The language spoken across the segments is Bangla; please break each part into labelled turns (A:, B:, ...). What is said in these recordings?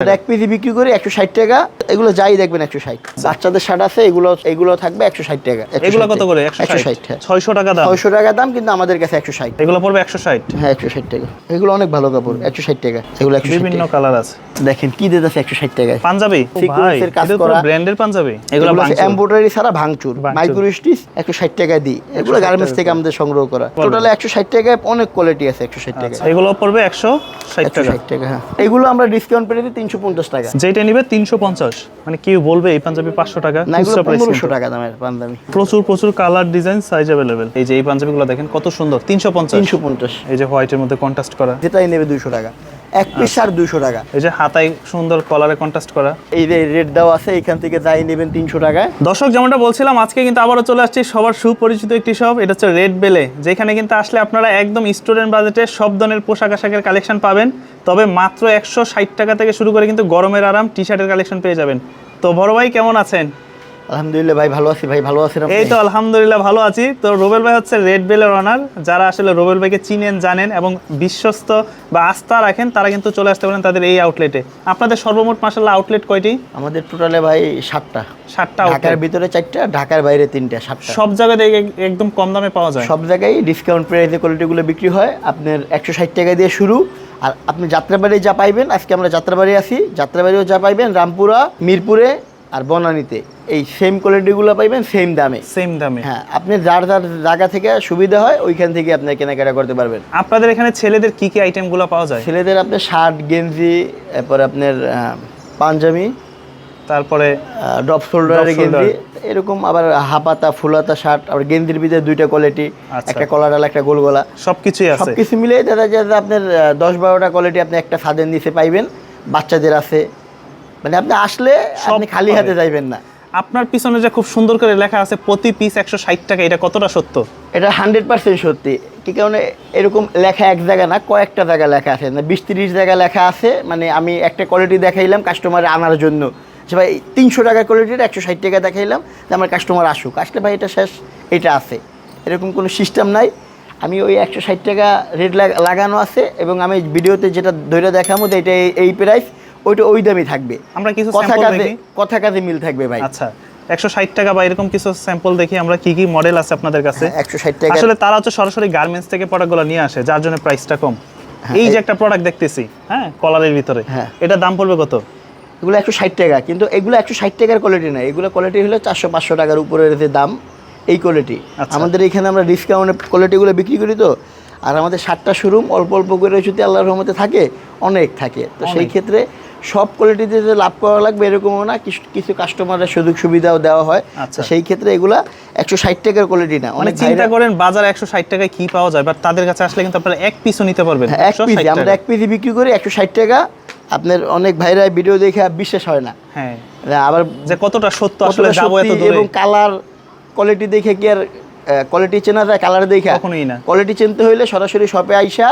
A: এক পিজি বিক্রি করি একশো ষাট টাকা। এগুলো যাই দেখবেন একশো ষাট বাচ্চাদের শার্ট আছে এগুলো এগুলো থাকবে একশো ষাট টাকা
B: এগুলো কত করে একশো ষাট ছয়শো টাকা দাম
A: ছয়শো টাকা দাম কিন্তু আমাদের কাছে একশো ষাট
B: এগুলো পড়বে একশো ষাট
A: হ্যাঁ একশো ষাট টাকা এগুলো অনেক ভালো কাপড় একশো ষাট টাকা এগুলো একশো
B: বিভিন্ন কালার আছে
A: দেখেন কি দিতেছে একশো ষাট টাকায়
B: পাঞ্জাবি
A: কাজ করা।
B: ব্র্যান্ডের পাঞ্জাবি এগুলো
A: এমব্রয়ডারি ছাড়া ভাঙচুর
B: ভাঙচুর।
A: মাইক্রো স্টিচ একশো ষাট টাকা দিই এগুলো গার্মেন্টস থেকে আমাদের সংগ্রহ করা টোটালে একশো ষাট টাকায় অনেক কোয়ালিটি আছে একশো ষাট টাকা
B: আচ্ছা, এগুলো পড়বে একশো ষাট টাকা
A: ষাট টাকা হ্যাঁ এগুলো আমরা ডিসকাউন্ট পেয়ে দিই তিনশো পঞ্চাশ টাকা
B: যেটা নিবে তিনশো পঞ্চাশ মানে কি বলবে এই পাঞ্জাবি পাঁচশো টাকা?
A: পনেরোশো টাকা দামের পাঞ্জাবি।
B: প্রচুর প্রচুর কালার ডিজাইন সাইজ অ্যাভেলেবেল এই যে এই পাঞ্জাবিগুলো দেখেন কত সুন্দর তিনশো পঞ্চাশ।
A: তিনশো পঞ্চাশ।
B: এই যে হোয়াইটের মধ্যে কন্ট্রাস্ট করা।
A: যেটাই নেবে দুইশো টাকা। এক পিস আর দুইশো টাকা।
B: এই যে হাতায় সুন্দর কলারে কন্ট্রাস্ট করা।
A: এই যে রেট দেওয়া আছে এখান থেকে যাই নেবেন তিনশো টাকায়।
B: দর্শক যেমনটা বলছিলাম আজকে কিন্তু আবারও চলে আসছি সবার সুপরিচিত একটি শপ এটা হচ্ছে রেড বেলে যেখানে কিন্তু আসলে আপনারা একদম স্টুডেন্ট বাজেটে সব ধরনের পোশাক আশাকের কালেকশন পাবেন। তবে মাত্র একশো ষাট টাকা থেকে শুরু করে কিন্তু গরমের আরাম টি শার্টের কালেকশন পেয়ে যাবেন। তো বড় ভাই কেমন আছেন?
A: আলহামদুলিল্লাহ ভাই ভালো আছি ভাই ভালো আছেন
B: এই তো আলহামদুলিল্লাহ ভালো আছি। তো রোবেল ভাই হচ্ছে রেড বেলের অনার যারা আসলে রোবেল ভাইকে চিনেন জানেন এবং বিশ্বস্ত বা আস্থা রাখেন তারা কিন্তু চলে আসতে পারেন তাদের এই আউটলেটে আপনাদের সর্বমোট মাসাল্লাহ আউটলেট কয়টি?
A: আমাদের টোটালে ভাই সাতটা।
B: সাতটা
A: ঢাকার ভিতরে চারটা ঢাকার বাইরে তিনটা সাতটা।
B: সব জায়গায় একদম কম দামে পাওয়া যায়।
A: সব জায়গায় ডিসকাউন্ট প্রাইসে কোয়ালিটিগুলো বিক্রি হয়। আপনার একশো ষাট টাকা দিয়ে শুরু। আর আপনি যাত্রাবাড়ি যা পাইবেন আজকে আমরা যাত্রাবাড়ি আছি। যাত্রাবাড়িও যা পাইবেন রামপুরা মিরপুরে আর বনানীতে এই সেম কোয়ালিটিগুলো পাইবেন সেম দামে।
B: সেম দামে।
A: হ্যাঁ আপনি যার যার জায়গা থেকে সুবিধা হয় ওইখান থেকে আপনি কেনাকাটা করতে পারবেন।
B: আপনাদের এখানে ছেলেদের কি কি আইটেমগুলো পাওয়া যায়?
A: ছেলেদের আপনার শার্ট গেঞ্জি এরপর আপনার পাঞ্জাবি
B: তারপরে
A: ড্রপ শোল্ডারের গেঞ্জি এরকম আবার হাপাতা ফুলাতা শার্ট আবার গেঞ্জির ভিতরে দুইটা কোয়ালিটি
B: আচ্ছা।
A: একটা কলার একটা গোল গলা।
B: সবকিছুই আছে।
A: সবকিছু মিলে দেখা যায় আপনার দশ বারোটা কোয়ালিটি আপনি একটা স্বাদের নিচে পাইবেন বাচ্চাদের আছে মানে আপনি আসলে আপনি খালি হাতে। যাইবেন না।
B: আপনার পিছনে যে খুব সুন্দর করে লেখা আছে প্রতি পিস একশো ষাট টাকা এটা কতটা সত্য?
A: এটা হান্ড্রেড পার্সেন্ট সত্যি। কি কারণে এরকম লেখা এক জায়গা না কয়েকটা জায়গা লেখা আছে। না বিশ তিরিশ জায়গা লেখা আছে মানে আমি একটা কোয়ালিটি দেখাইলাম কাস্টমার আনার জন্য। যে ভাই তিনশো টাকা কোয়ালিটির একশো ষাট টাকা দেখাইলাম যে আমার কাস্টমার আসুক। আসলে ভাই এটা শেষ এটা আছে। এরকম কোনো সিস্টেম নাই। আমি ওই একশো ষাট টাকা রেট লাগানো আছে এবং আমি ভিডিওতে যেটা ধরে দেখাবো যে এটা এই- এই প্রাইস ওইটা ওই দামই থাকবে।
B: আমরা কিছু
A: কথা কাজে কথা কাজে মিল থাকবে ভাই।
B: আচ্ছা একশো ষাট টাকা বা এরকম কিছু স্যাম্পল দেখি আমরা কি কি মডেল আছে আপনাদের কাছে?
A: একশো ষাট টাকা
B: আসলে তারা হচ্ছে সরাসরি গার্মেন্টস থেকে প্রোডাক্টগুলো নিয়ে আসে যার জন্য প্রাইসটা কম। এই যে একটা প্রোডাক্ট দেখতেছি হ্যাঁ কলারের ভিতরে
A: হ্যাঁ।
B: এটার দাম পড়বে কত?
A: এগুলো একশো ষাট টাকা কিন্তু এগুলো একশো ষাট টাকার কোয়ালিটি না এগুলো কোয়ালিটি হলো চারশো পাঁচশো টাকার উপরের যে দাম এই কোয়ালিটি
B: আচ্ছা।
A: আমাদের এখানে আমরা ডিসকাউন্টে কোয়ালিটিগুলো বিক্রি করি তো আর আমাদের সাতটা শোরুম অল্প অল্প করে যদি আল্লাহর রহমতে থাকে অনেক থাকে। তো সেই ক্ষেত্রে সব কোয়ালিটিতে যে লাভ করা লাগবে এরকমও না কিছু কাস্টমারের সুযোগ সুবিধাও দেওয়া হয়।
B: আচ্ছা।
A: সেই ক্ষেত্রে এগুলা একশো ষাট টাকার কোয়ালিটি না
B: মানে
A: অনেক
B: চিন্তা করেন বাজারে একশো ষাট টাকায় কি পাওয়া যায় বাট তাদের কাছে আসলে কিন্তু আপনারা এক পিসও নিতে পারবেন
A: হ্যাঁ, এক পিস আমরা এক পিসি বিক্রি করি একশো ষাট টাকা আপনার অনেক ভাইরা ভিডিও দেখে বিশ্বাস হয় না।
B: হ্যাঁ।
A: আবার
B: যে কতটা সত্য আসলে যাব এত দূরে।
A: এবং কালার কোয়ালিটি দেখে কি আর কোয়ালিটি চেনা যায় কালার দেখে?
B: কখনোই না।
A: কোয়ালিটি চিনতে হইলে সরাসরি শপে আইসা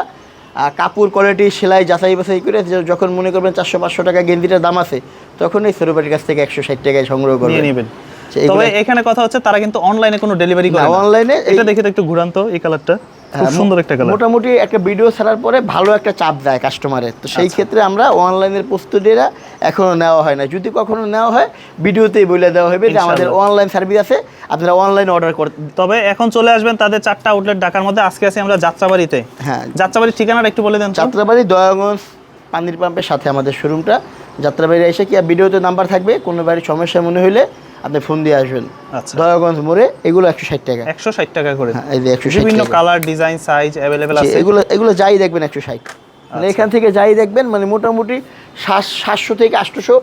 A: কাপড় কোয়ালিটি সেলাই যাচাই বাছাই করে যখন মনে করবেন চারশো পাঁচশো টাকা গেঞ্জিটার দাম আছে তখন এই সেরোপাটির কাছ থেকে একশো ষাট টাকায় সংগ্রহ করে
B: নেবেন।
A: আচ্ছা,
B: তবে এখানে কথা হচ্ছে তারা কিন্তু অনলাইনে কোনো ডেলিভারি করে
A: না,
B: না।
A: online-এ এই-
B: এটা দেখে তো একটু ঘুরান্ত এই কালারটা খুব
A: হ্যাঁ,
B: সুন্দর একটা কালার
A: মোটামুটি একটা ভিডিও ছাড়ার পরে ভালো একটা চাপ দেয় কাস্টমারের তো সেই ক্ষেত্রে আমরা অনলাইনের প্রস্তুতিরা এখনও নেওয়া হয় না। যদি কখনো নেওয়া হয় ভিডিওতেই বলে দেওয়া হবে যে আমাদের অনলাইন সার্ভিস আছে আপনারা অনলাইন অর্ডার করতে
B: তবে এখন চলে আসবেন তাদের চারটা আউটলেট ঢাকার মধ্যে। আজকে আছি আমরা যাত্রাবাড়িতে।
A: হ্যাঁ।
B: যাত্রাবাড়ির ঠিকানাটা একটু বলে দেন
A: যাত্রাবাড়ি দয়াগঞ্জ পানির পাম্পের সাথে আমাদের শোরুমটা যাত্রাবাড়ি এসে কি আর ভিডিওতে নাম্বার থাকবে? কোনো বাড়ির সমস্যা মনে হইলে আপনি ফোন দিয়ে আসবেন।
B: আচ্ছা।
A: দয়াগঞ্জ মোড়ে এগুলো একশো ষাট টাকা।
B: একশো ষাট টাকা করে।
A: হ্যাঁ এই যে একশো ষাট
B: বিভিন্ন কালার ডিজাইন সাইজ অ্যাভেলেবেল আছে?
A: এগুলো এগুলো যাই দেখবেন একশো ষাট।
B: আচ্ছা।
A: মানে এখান থেকে যাই দেখবেন মানে মোটামুটি সাত সাতশো থেকে আটশোশো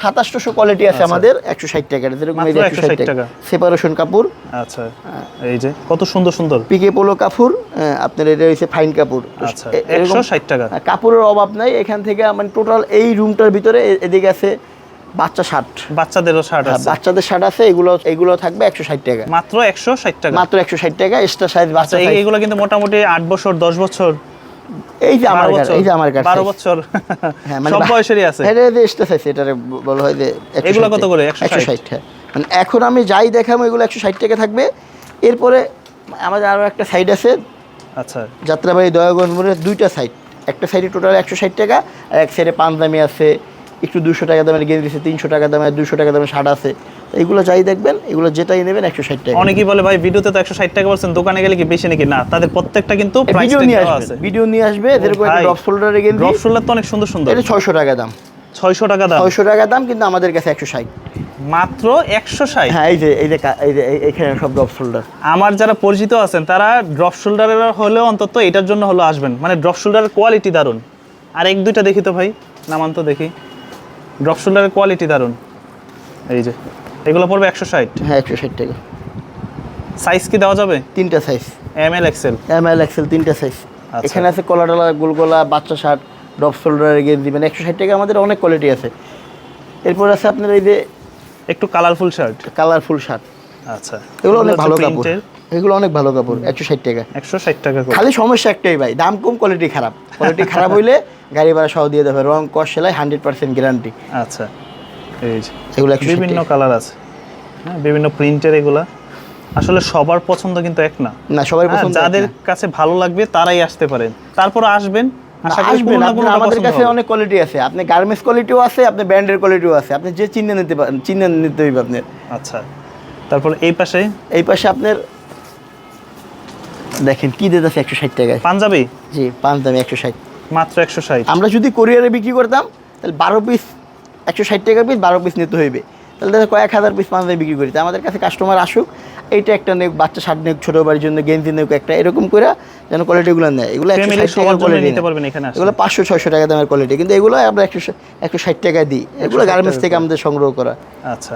A: সাতাশশো কোয়ালিটি আছে আমাদের একশো ষাট টাকার যেরকম এই একশো ষাট
B: 160
A: টাকা। সেপারেশন কাপড়।
B: আচ্ছা। এই যে কত সুন্দর সুন্দর।
A: পিকে পোলো কাপড় আপনার এটা হচ্ছে ফাইন কাপড়।
B: আচ্ছা একশো ষাট টাকা।
A: কাপড়ের অভাব নাই। এখান থেকে মানে টোটাল এই রুমটার ভিতরে এদিকে আছে বাচ্চা শার্ট
B: বাচ্চাদেরও শার্ট আছে।
A: বাচ্চাদের শার্ট আছে এগুলো এগুলো থাকবে একশো ষাট টাকা।
B: মাত্র একশো ষাট টাকা।
A: মাত্র একশো ষাট টাকা এক্সট্রা সাইজ
B: আচ্ছা
A: বাচ্চা size।
B: এইগুলো কিন্তু মোটামুটি আট বছর দশ বছর।
A: এই যে আমার এই যে আমার কাছে।
B: বারো বছর।
A: হ্যাঁ মানে
B: সব বয়সেরই আছে।
A: এটা যে এক্সট্রা সাইজ এটারে বলা হয় যে 160
B: এগুলো কত করে?
A: একশো
B: 160
A: ষাট? টাকা মানে এখন আমি যাই দেখাবো এগুলো একশো ষাট টাকা থাকবে। এরপরে আমাদের আরও একটা সাইড আছে।
B: আচ্ছা।
A: যাত্রাবাড়ি দয়াগঞ্জ মোড়ের দুইটা সাইড একটা সাইডে টোটাল একশো ষাট টাকা আর এক সাইডে পাঞ্জামি আছে একটু দুশো টাকা দামের গেঞ্জি আছে তিনশো টাকা দামের দুশো টাকা দামের শার্ট আছে। এগুলো যাই দেখবেন এগুলো যেটাই নেবেন একশো ষাট টাকা।
B: অনেকেই বলে ভাই ভিডিওতে তো একশো ষাট টাকা বলছেন দোকানে গেলে কি বেশি নাকি? না তাদের প্রত্যেকটা কিন্তু
A: ভিডিও নিয়ে আসবে ভিডিও নিয়ে আসবে যেরকম ড্রপ শোল্ডারের গেঞ্জি।
B: ড্রপ শোল্ডার তো অনেক সুন্দর সুন্দর।
A: এটা ছয়শো টাকা দাম।
B: ছয়শো টাকা দাম।
A: ছয়শো টাকা দাম কিন্তু আমাদের কাছে একশো ষাট।
B: মাত্র একশো ষাট?
A: হ্যাঁ এই যে এই যে এই যে এইখানে সব ড্রপ শোল্ডার
B: আমার যারা পরিচিত আছেন তারা ড্রপ শোল্ডারের হলেও অন্তত এটার জন্য হলো আসবেন। মানে ড্রপ শোল্ডারের কোয়ালিটি দারুণ। আর এক দুইটা দেখি তো ভাই নামান তো দেখি। ড্রপ শোল্ডারের কোয়ালিটি দারুণ। এই যে এগুলো পড়বে একশো ষাট।
A: হ্যাঁ একশো ষাট টাকা।
B: সাইজ কি দেওয়া যাবে?
A: তিনটা size
B: M L XL
A: M L XL তিনটা সাইজ
B: আচ্ছা।
A: এখানে আছে কলা টলা গোলগোলা বাচ্চা শার্ট ড্রপ শোল্ডারের গেঞ্জি মানে একশো ষাট টাকা আমাদের অনেক কোয়ালিটি আছে। এরপর আছে আপনার এই যে
B: একটু কালারফুল শার্ট
A: কালারফুল শার্ট
B: আচ্ছা।
A: এগুলো অনেক ভালো কাপড়। এগুলো অনেক ভালো কাপড় একশো ষাট টাকা।
B: একশো ষাট টাকা
A: খালি সমস্যা একটাই ভাই দাম কম কোয়ালিটি খারাপ। কোয়ালিটি খারাপ হইলে গাড়ি ভাড়া সহ দিয়ে দেবে রং কস সেলাই হান্ড্রেড পার্সেন্ট গ্যারান্টি
B: আচ্ছা এই
A: এগুলো
B: বিভিন্ন কালার আছে। হ্যাঁ বিভিন্ন প্রিন্টের এগুলা। আসলে সবার পছন্দ কিন্তু এক না।
A: না সবাই
B: হ্যাঁ,
A: পছন্দ
B: যাদের কাছে ভালো লাগবে তারাই আসতে পারেন। তারপর আসবেন
A: আসবেন আমাদের কাছে অনেক কোয়ালিটি আছে। আপনি গার্মেন্টস কোয়ালিটিও আছে আপনি ব্র্যান্ডের কোয়ালিটিও আছে। আপনি যে চিহ্ন নিতে পারেন চিহ্ন নিতে হইবে আপনার।
B: আচ্ছা তারপর এই পাশে?
A: এই পাশে আপনার দেখেন কি দিতেছে একশো ষাট টাকায়?
B: পাঞ্জাবি?
A: জি দামে একশো ষাট।
B: মাত্র একশো ষাট।
A: আমরা যদি কোরিয়ারে বিক্রি করতাম তাহলে বারো পিস একশো ষাট টাকা পিস বারো পিস নিতে হইবে। তাহলে দেখা কয়েক হাজার পিস দামে বিক্রি করি। আমাদের কাছে কাস্টমার আসুক এইটা একটা নেক বাচ্চা শার্ট নেক ছোটো বাড়ির জন্য গেঞ্জি নেক একটা এরকম করে যেন কোয়ালিটিগুলো নেয়। এগুলো একশো
B: ফ্যামিলি
A: ষাট টাকার কোয়ালিটি
B: এখানে
A: এগুলো পাঁচশো ছয়শো টাকা দামের কোয়ালিটি কিন্তু এগুলো আমরা একশো একশো ষাট টাকা দিই। এগুলো গার্মেন্টস থেকে আমাদের সংগ্রহ করা।
B: আচ্ছা।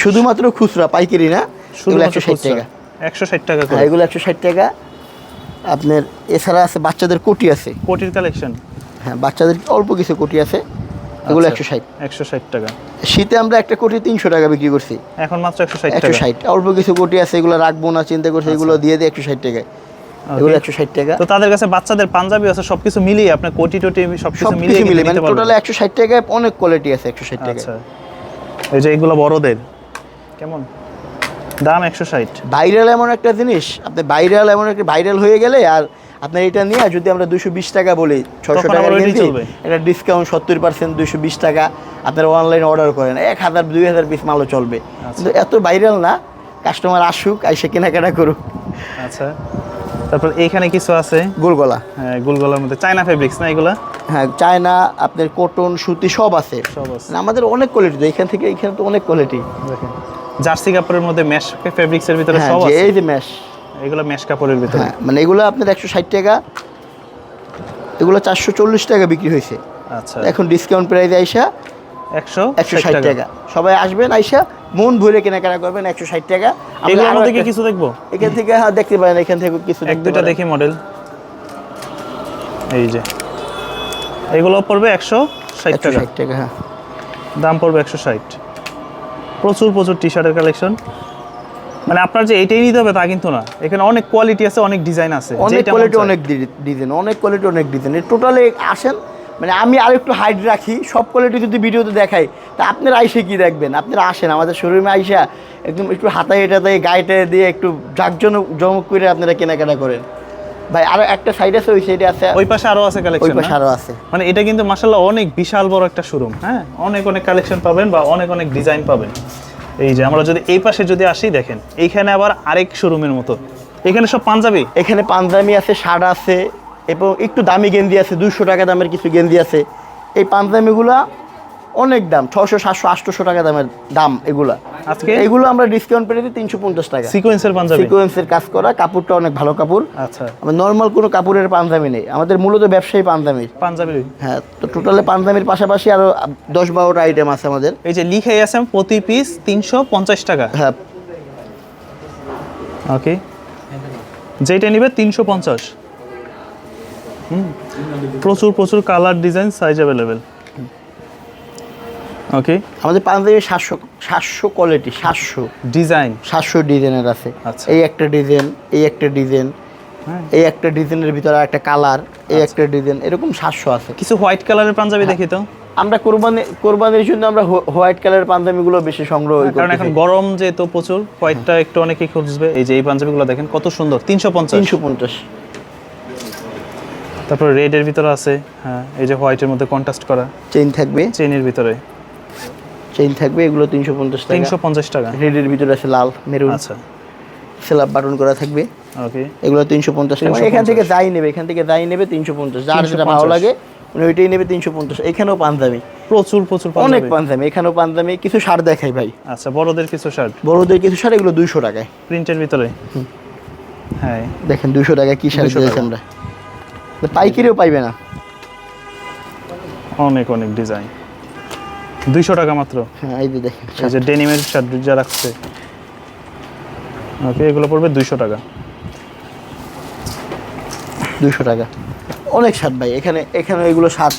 A: শুধুমাত্র খুচরা পাইকারি না? এগুলো একশো ষাট টাকা।
B: একশো ষাট টাকা
A: হ্যাঁ
B: করে
A: এগুলো একশো ষাট টাকা। আপনার এছাড়া আছে বাচ্চাদের কোটি আছে।
B: কোটির কালেকশন?
A: হ্যাঁ বাচ্চাদের অল্প কিছু কোটি আছে। এগুলো
B: আচ্ছা।
A: একশো ষাট।
B: একশো ষাট টাকা।
A: শীতে আমরা একটা কোটি তিনশো টাকা বিক্রি করছি।
B: এখন মাত্র একশো ষাট
A: একশো ষাট। অল্প কিছু কোটি আছে এগুলো রাখব না চিন্তা করছি এগুলো দিয়ে দিই একশো ষাট টাকায় এগুলো একশো ষাট টাকা।
B: তো তাদের কাছে বাচ্চাদের পাঞ্জাবি আছে সবকিছু মিলিয়ে আপনার কোটি টোটি সবকিছু
A: সব
B: মিলিয়ে
A: মিলে মানে। টোটালে একশো ষাট টাকায় অনেক কোয়ালিটি আছে একশো ষাট টাকা
B: আচ্ছা। এই যে এগুলো বড়দের কেমন? দাম একশো ষাট।
A: ভাইরাল এমন একটা জিনিস আপনি ভাইরাল এমন একটা ভাইরাল হয়ে গেলে আর আপনার এটা নিয়ে যদি আমরা দুশো বিশ টাকা বলি ছশো টাকা। এটা ডিসকাউন্ট সত্তর পার্সেন্ট দুশো বিশ টাকা আপনারা অনলাইনে অর্ডার করেন এক হাজার দুই হাজার পিস মালও চলবে।
B: আচ্ছা।
A: কিন্তু এত ভাইরাল না কাস্টমার আসুক এসে কেনাকাটা করুক।
B: আচ্ছা। তারপর এইখানে কিছু আছে?
A: গোলগলা।
B: হ্যাঁ গোলগলার মধ্যে চায়না ফেব্রিক্স না এগুলা?
A: হ্যাঁ চায়না আপনার কটন সুতি সব আছে।
B: সব আছে।
A: আমাদের অনেক কোয়ালিটি এখান থেকে এখানে তো অনেক কোয়ালিটি
B: দেখেন। জার্সি কাপড়ের মধ্যে মেশ ফেব্রিক্সের ভিতরে
A: হ্যাঁ
B: সব আছে?
A: এই যে ম্যাশ
B: এগুলো মেশ কাপড়ের ভিতরে।
A: হ্যাঁ মানে এগুলো আপনার একশো ষাট টাকা। এগুলো চারশো চল্লিশ টাকা বিক্রি হয়েছে।
B: আচ্ছা।
A: এখন ডিসকাউন্ট প্রাইসে আইসা
B: একশো
A: একশো ষাট টাকা। সবাই আসবেন আইসা মন ভরে কেনাকাটা করবেন একশো ষাট টাকা। আমরা
B: এগুলোর
A: আরও
B: মধ্যে কি
A: একটা-
B: কিছু দেখব?
A: এখান থেকে হ্যাঁ দেখতে পারেন এখান থেকে কিছু
B: এক
A: পারেন।
B: দেখি মডেল এই যে। এগুলো পড়বে একশো ষাট
A: একশো
B: টাকা।
A: ষাট টাকা হ্যাঁ।
B: দাম পড়বে একশো ষাট। প্রচুর প্রচুর টি শার্টের কালেকশন মানে আপনার যে এইটাই নিতে হবে তা কিন্তু না। এখানে অনেক কোয়ালিটি আছে অনেক ডিজাইন আছে।
A: অনেক কোয়ালিটি অনেক ডিজাইন অনেক কোয়ালিটি অনেক ডিজাইন টোটালে আসেন মানে আমি আর একটু হাইট রাখি। সব কোয়ালিটি যদি ভিডিওতে দেখাই তা আপনারা আইসে কি দেখবেন? আপনারা আসেন আমাদের শোরুমে আইসা একদম একটু হাতায় এটাতে গায়েটা দিয়ে একটু জাকজনক জমক করে আপনারা কেনাকাটা করেন। ভাই আরও একটা সাইড আছে ওই সাইডে আছে।
B: ওই পাশে আরও আছে
A: ওই পাশে আরও আছে।
B: মানে এটা কিন্তু মাসাল্লাহ অনেক বিশাল বড় একটা শোরুম হ্যাঁ? অনেক অনেক কালেকশন পাবেন বা অনেক অনেক ডিজাইন পাবেন। এই যে আমরা যদি এই পাশে যদি আসি দেখেন এইখানে আবার আরেক শোরুমের মতো। এখানে সব পাঞ্জাবি?
A: এখানে পাঞ্জাবি আছে শার্ট আছে এবং একটু দামি গেঞ্জি আছে দুশো টাকা দামের কিছু গেঞ্জি আছে। এই পাঞ্জাবিগুলা অনেক দাম ছশো সাতশো আটশোশো টাকা দামের দাম এগুলো।
B: আজকে?
A: এগুলো আমরা ডিসকাউন্ট পেয়ে দিই তিনশো পঞ্চাশ টাকা।
B: সিকোয়েন্সের পাঞ্জাবি?
A: সিকোয়েন্সের কাজ করা কাপড়টা অনেক ভালো কাপড়।
B: আচ্ছা।
A: আমার নর্মাল কোনো কাপড়ের পাঞ্জাবি নেই। আমাদের মূলত ব্যবসায়ী পাঞ্জাবির
B: পাঞ্জাবি?
A: হ্যাঁ তো টোটালে পাঞ্জাবির পাশাপাশি আরও দশ বারোটা আইটেম আছে আমাদের।
B: এই যে লিখে আছে প্রতি পিস তিনশো পঞ্চাশ টাকা।
A: হ্যাঁ।
B: ওকে যেটা নিবে তিনশো পঞ্চাশ। প্রচুর প্রচুর colour design size available okay
A: আমাদের পাঞ্জাবি সাতশো সাতশো কোয়ালিটি সাতশো।
B: ডিজাইন
A: সাতশো ডিজাইনের আছে।
B: আচ্ছা।
A: এই একটা ডিজাইন এই একটা ডিজাইন
B: হ্যাঁ।
A: এই একটা ডিজাইনের ভিতরে একটা কালার এই একটা ডিজাইন এরকম সাতশো আছে।
B: কিছু হোয়াইট কালারের পাঞ্জাবি দেখি তো?
A: আমরা কোরবানি কোরবানির জন্য আমরা হোয়াইট কালারের পাঞ্জাবিগুলো বেশি সংগ্রহ করি
B: কারণ এখন গরম যেহেতু প্রচুর হোয়াইটটা একটু অনেকে খুঁজবে। এই যে এই পাঞ্জাবিগুলো দেখেন কত সুন্দর তিনশো পঞ্চাশ।
A: তিনশো পঞ্চাশ।
B: তারপর রেডের ভিতরে আছে হ্যাঁ এই যে হোয়াইটের মধ্যে কন্ট্রাস্ট করা।
A: চেইন থাকবে।
B: চেনের ভিতরে।
A: চেইন থাকবে এগুলো তিনশো পঞ্চাশ টাকা।
B: তিনশো পঞ্চাশ টাকা।
A: রেডের ভিতরে আছে লাল মেরুন।
B: আচ্ছা।
A: সেলাপ বাটন করা থাকবে।
B: ওকে
A: এগুলো তিনশো পঞ্চাশ টাকা। এখান থেকে যাই নেবে এখান থেকে যাই নেবে তিনশো পঞ্চাশ। যার যেটা ভালো লাগে উনি ওইটাই নেবে তিনশো পঞ্চাশ। এখানেও পাঞ্জাবি।
B: প্রচুর প্রচুর
A: অনেক
B: পাঞ্জাবি।
A: এখানেও পাঞ্জাবি। কিছু শার্ট দেখাই ভাই।
B: আচ্ছা বড়দের কিছু শার্ট?
A: বড়দের কিছু শার্ট এগুলো দুইশো টাকায়।
B: প্রিন্টের ভিতরে? হ্যাঁ।
A: দেখেন দুইশো টাকায় কি শার্ট
B: 200
A: দিয়েছি আমরা পাইকারিও পাইবে না।
B: অনেক অনেক ডিজাইন। দুইশো টাকা মাত্র।
A: হ্যাঁ এই যে দেখেন
B: এই যে ডেনিমের শার্ট যা রাখছে। ওকে এগুলো পড়বে দুইশো টাকা।
A: দুইশো টাকা। অনেক শার্ট ভাই এখানে এখানে এগুলো শার্ট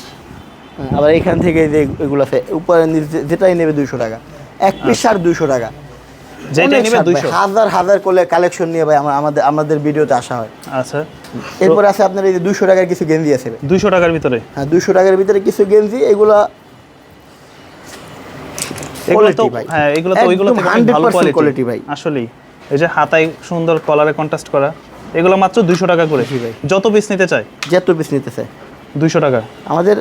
A: আবার এখান থেকে যে এগুলো আছে উপরে যেটাই নেবে দুইশো টাকা। এক পিস শার্ট দুইশো টাকা।
B: যেটা নেবে দুইশো।
A: হাজার হাজার করে কালেকশন নিয়ে ভাই আমাদের আমাদের ভিডিওতে আসা হয়।
B: আচ্ছা।
A: এরপর আছে আপনার এই যে দুইশো টাকার কিছু গেঞ্জি আছে।
B: দুইশো টাকার ভিতরে?
A: হ্যাঁ দুইশো টাকার ভিতরে কিছু গেঞ্জি এগুলা ভাই।
B: হ্যাঁ এগুলো তো ওইগুলো থেকে ভালো কোয়ালিটি
A: ভাই।
B: আসলেই এই যে হাতায় সুন্দর কলারে কন্ট্রাস্ট করা এগুলো মাত্র দুইশো টাকা করে
A: ভাই।
B: যত পিস নিতে চায়
A: যত পিস নিতেছে
B: দুইশো টাকা
A: আমাদের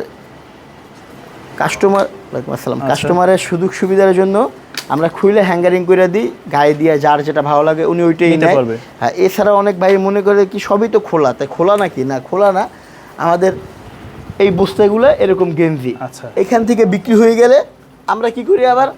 A: কাস্টমার আসসালাম
B: আচ্ছা।
A: কাস্টমারের সুযোগ সুবিধার জন্য আমরা খুলে হ্যাঙ্গারিং করে দিই গায়ে দিয়ে যার যেটা ভালো লাগে উনি ওইটাই
B: নিতে পারবে।
A: হ্যাঁ এছাড়া অনেক ভাই মনে করে কি সবই তো খোলা তাই খোলা নাকি না খোলা না আমাদের এই বস্তাগুলো এরকম গেঞ্জি
B: আচ্ছা।
A: এখান থেকে বিক্রি হয়ে গেলে আমরা কি করি আবার?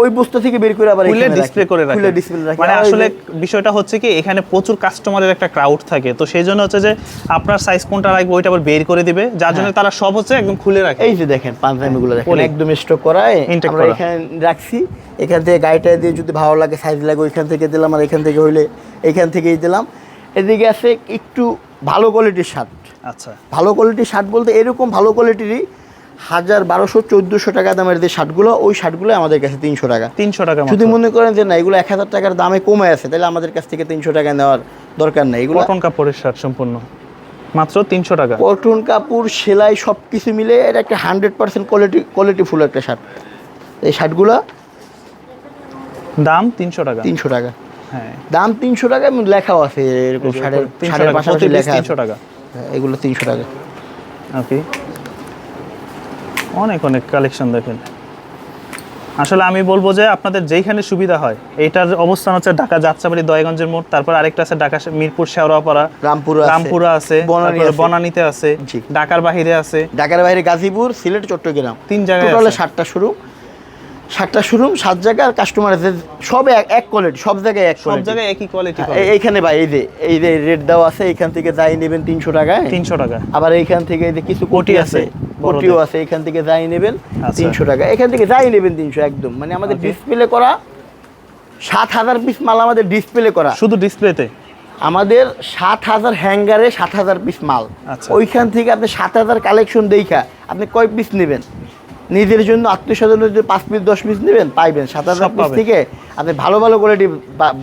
A: ওই বস্তু থেকে বের করে আবার
B: খুলে ডিসপ্লে করে রাখে।
A: খুলে ডিসপ্লে রাখি।
B: মানে আসলে বিষয়টা হচ্ছে কি এখানে প্রচুর কাস্টমারের একটা ক্রাউড থাকে। তো সেই জন্য হচ্ছে যে আপনার সাইজ কোনটা রাখবে ওইটা আবার বের করে দিবে। যার জন্য তারা সব হচ্ছে একদম খুলে রাখে।
A: এই যে দেখেন পাঞ্জাবিগুলো দেখেন একদম স্টক করায় আমরা এখানে রাখছি। এখান থেকে গাড়িটা দিয়ে যদি ভালো লাগে সাইজ লাগে ওইখান থেকে দিলাম আর এখান থেকে হইলে এখান থেকেই দিলাম। এদিকে আছে একটু ভালো কোয়ালিটির শার্ট
B: আচ্ছা।
A: ভালো কোয়ালিটির শার্ট বলতে এরকম ভালো কোয়ালিটিরই হাজার বারোশো চোদ্দোশো টাকা দামের যে শার্টগুলো ওই শার্টগুলো আমাদের কাছে তিনশো টাকা।
B: তিনশো টাকা
A: যদি মনে করেন যে না এগুলো এক হাজার টাকার দামে কমে আছে তাহলে আমাদের কাছ থেকে তিনশো টাকা নেওয়ার দরকার নেই। এগুলো
B: কটন কাপড়ের শার্ট সম্পূর্ণ। মাত্র তিনশো টাকা।
A: কটন কাপড় সেলাই সব কিছু মিলে এটা একটা হান্ড্রেড পার্সেন্ট কোয়ালিটি কোয়ালিটিফুল একটা শার্ট। এই শার্টগুলো
B: দাম তিনশো টাকা।
A: তিনশো টাকা।
B: হ্যাঁ।
A: দাম তিনশো টাকা লেখাও আছে এরকম শার্টের শার্টের
B: টাকা।
A: পাশাপাশি লেখা
B: তিনশো টাকা।
A: হ্যাঁ, এগুলো তিনশো টাকা।
B: ওকে। অনেক অনেক কালেকশন দেখেন আসলে আমি বলব যে আপনাদের যেইখানে সুবিধা হয় এইটার অবস্থান হচ্ছে ঢাকা যাত্রাবাড়ি দয়গঞ্জের মোড় তারপর আরেকটা আছে ঢাকা মিরপুর শেওড়াপাড়া
A: রামপুর আছে
B: রামপুরা আছে
A: বনানী আছে।
B: বনানীতে আছে। ঢাকার বাহিরে আছে
A: ঢাকার বাইরে গাজীপুর সিলেট চট্টগ্রাম
B: তিন জায়গায়
A: টোটালে। সাতটা শোরুম সাতটা শোরুম সাত জায়গায় আর কাস্টমার আছে। সব এক এক কোয়ালিটি সব জায়গায় এক
B: সব জায়গায় একই কোয়ালিটি
A: এইখানে ভাই এই যে এই যে রেট দেওয়া আছে এখান থেকে যাই নেবেন তিনশো টাকায়।
B: তিনশো টাকা।
A: আবার এইখান থেকে এই যে কিছু কোটি আছে, কোটিও আছে এখান থেকে যাই নেবেন
B: আচ্ছা।
A: তিনশো টাকা। এখান থেকে যাই নেবেন তিনশো একদম। মানে আমাদের ডিসপ্লে করা সাত হাজার পিস মাল আমাদের ডিসপ্লে করা।
B: শুধু ডিসপ্লেতে
A: আমাদের সাত হাজার হ্যাঙ্গারে সাত হাজার পিস মাল।
B: আচ্ছা।
A: ওইখান থেকে আপনি সাত হাজার কালেকশন দেখা আপনি কয় পিস নেবেন? নিজের জন্য আত্মীয় স্বজনের যদি পাঁচ পিস দশ পিস নেবেন পাইবেন। সাত
B: সব
A: পিস থেকে আপনি ভালো ভালো কোয়ালিটি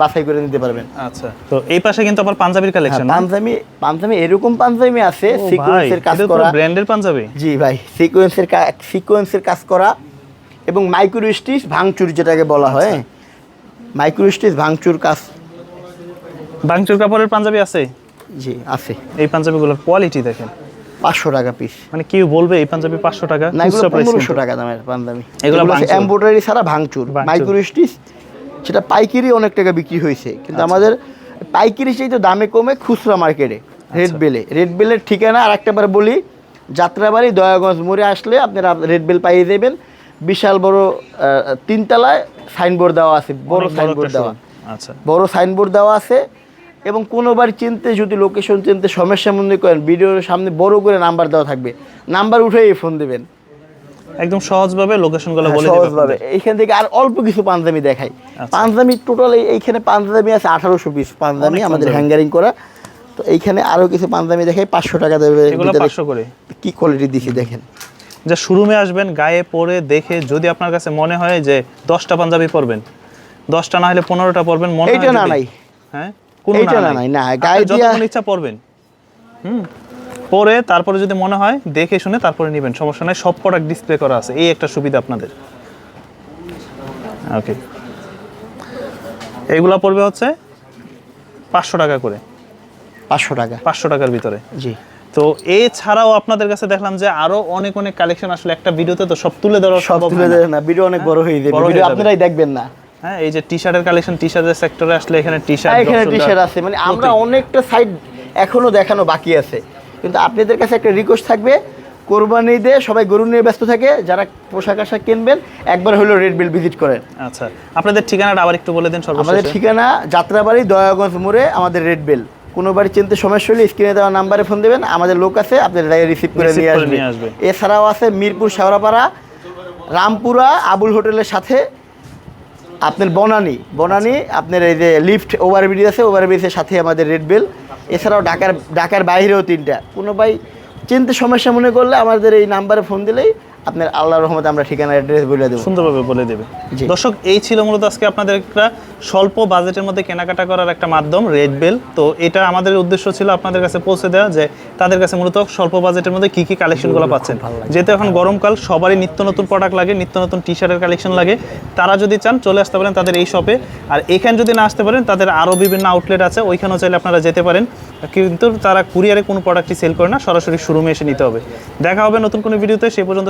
A: বাছাই করে নিতে পারবেন।
B: আচ্ছা। তো এই পাশে কিন্তু আবার পাঞ্জাবির কালেকশন
A: হ্যাঁ, পাঞ্জাবি পাঞ্জাবি এরকম পাঞ্জাবি আছে সিকোয়েন্সের কাজ করা।
B: ব্র্যান্ডের পাঞ্জাবি।
A: জি ভাই সিকোয়েন্সের সিকোয়েন্সের কাজ করা এবং মাইক্রো স্টিচ ভাঙচুর যেটাকে বলা হয়। মাইক্রো স্টিচ ভাঙচুর কাজ।
B: বাংচুর কাপড়ের পাঞ্জাবি আছে?
A: জি আছে।
B: এই পাঞ্জাবিগুলোর কোয়ালিটি দেখেন।
A: পাঁচশো টাকা পিস
B: মানে কেউ বলবে এই পাঞ্জাবি পাঁচশো টাকা?
A: না এগুলো পনেরোশো টাকা দামের পাঞ্জাবি।
B: এগুলো।
A: এমব্রয়ডারি ছাড়া ভাঙচুর। মাইক্রো স্টিচ সেটা পাইকারি অনেক টাকা বিক্রি হয়েছে। কিন্তু
B: আচ্ছা।
A: আমাদের পাইকারি সেই তো দামে কমে খুচরা মার্কেটে রেড বেলে রেড বেলের ঠিকানা আর একটা বার বলি যাত্রাবাড়ি দয়াগঞ্জ মোড়ে আসলে আপনারা রেড বেল পাইয়ে দেবেন। বিশাল বড় তিনতলায় সাইনবোর্ড দেওয়া আছে বড় সাইনবোর্ড দেওয়া।
B: আচ্ছা।
A: বড় সাইনবোর্ড দেওয়া আছে। এবং কোনোবার চিনতে যদি লোকেশন চিনতে সমস্যা মনে করেন ভিডিওর সামনে বড় করে নাম্বার দেওয়া থাকবে। নাম্বার উঠেই ফোন দেবেন।
B: একদম সহজভাবে লোকেশনগুলো বলে
A: হ্যাঁ, সহজভাবে। এইখান থেকে আর অল্প কিছু পাঞ্জাবি দেখাই।
B: আচ্ছা।
A: পাঞ্জাবি টোটাল এইখানে পাঞ্জাবি আছে আঠারোশো পিস পাঞ্জাবি আমাদের হ্যাঙ্গারিং করা। তো এইখানে আরও কিছু পাঞ্জাবি দেখাই পাঁচশো টাকা দেবে
B: পাঁচশো করে।
A: কি কোয়ালিটি দিছি দেখেন।
B: যে শোরুমে আসবেন গায়ে পরে দেখে যদি আপনার কাছে মনে হয় যে দশটা পাঞ্জাবি পরবেন দশটা না হলে পনেরোটা পরবেন মনে হয়
A: এইটা না নাই।
B: হ্যাঁ? কোনো
A: না নাই, না, গায়ে দিয়া-
B: ইচ্ছা পরবেন। হুম? পরে তারপরে যদি মনে হয় দেখে শুনে তারপরে নেবেন সমস্যা নাই সব প্রোডাক্ট ডিসপ্লে করা আছে এই একটা সুবিধা আপনাদের। ওকে এইগুলা পড়বে হচ্ছে পাঁচশো টাকা করে।
A: পাঁচশো টাকা।
B: পাঁচশো টাকার ভিতরে।
A: জি।
B: তো এছাড়াও আপনাদের কাছে দেখলাম যে আরও অনেক অনেক কালেকশন আসলে একটা ভিডিওতে তো সব তুলে ধরা
A: সব
B: সম্ভব
A: তুলে
B: না।
A: ভিডিও অনেক বড় হয়ে যাবে ভিডিও। আপনারাই দেখবেন না।
B: হ্যাঁ এই যে টি শার্টের কালেকশন টি শার্টের সেক্টরে আসলে এখানে টি শার্ট
A: হ্যাঁ, এখানে টি শার্ট আছে। মানে আমরা অনেকটা সাইড এখনও দেখানো বাকি আছে। কিন্তু আপনাদের কাছে একটা রিকোয়েস্ট থাকবে কোরবানি দিয়ে সবাই গরু নিয়ে ব্যস্ত থাকে যারা পোশাক আশাক কিনবেন একবার হলো রেড বিল ভিজিট করেন।
B: আচ্ছা আপনাদের ঠিকানাটা আবার একটু বলে দিন
A: আমাদের ঠিকানা যাত্রাবাড়ি দয়াগঞ্জ মোড়ে আমাদের রেড বেল কোনো বাড়ি চিনতে সমস্যা হলে স্ক্রিনে দেওয়া নাম্বারে ফোন দেবেন আমাদের লোক আছে আপনাদের যাই রিসিভ করে নিয়ে আসবে। এছাড়াও আছে মিরপুর শেওড়াপাড়া রামপুরা আবুল হোটেলের সাথে আপনার বনানি বনানি আপনার এই যে লিফট ওভারব্রিজ আছে ওভারব্রিজের সাথে আমাদের রেড বেল এছাড়াও ঢাকার ঢাকার বাইরেও তিনটা। কোনো ভাই চিনতে সমস্যা মনে করলে আমাদের এই নাম্বারে ফোন দিলেই আপনার আল্লাহর রহমতে আমরা ঠিকানা অ্যাড্রেস বলে দেবো।
B: সুন্দরভাবে বলে দেবে। দর্শক এই ছিল মূলত আজকে আপনাদের একটা স্বল্প বাজেটের মধ্যে কেনাকাটা করার একটা মাধ্যম রেড বেল। তো এটা আমাদের উদ্দেশ্য ছিল আপনাদের কাছে পৌঁছে দেওয়া যে তাদের কাছে মূলত স্বল্প বাজেটের মধ্যে কী কী কালেকশনগুলো পাচ্ছেন। যেহেতু এখন গরমকাল সবারই নিত্য নতুন প্রোডাক্ট লাগে নিত্য নতুন টি শার্টের কালেকশন লাগে। তারা যদি চান চলে আসতে পারেন তাদের এই শপে আর এখানে যদি না আসতে পারেন তাদের আরও বিভিন্ন আউটলেট আছে ওইখানেও চাইলে আপনারা যেতে পারেন। কিন্তু তারা কুরিয়ারে কোনো প্রোডাক্টই সেল করে না সরাসরি শোরুমে এসে নিতে হবে। দেখা হবে নতুন কোনো ভিডিওতে সে পর্যন্ত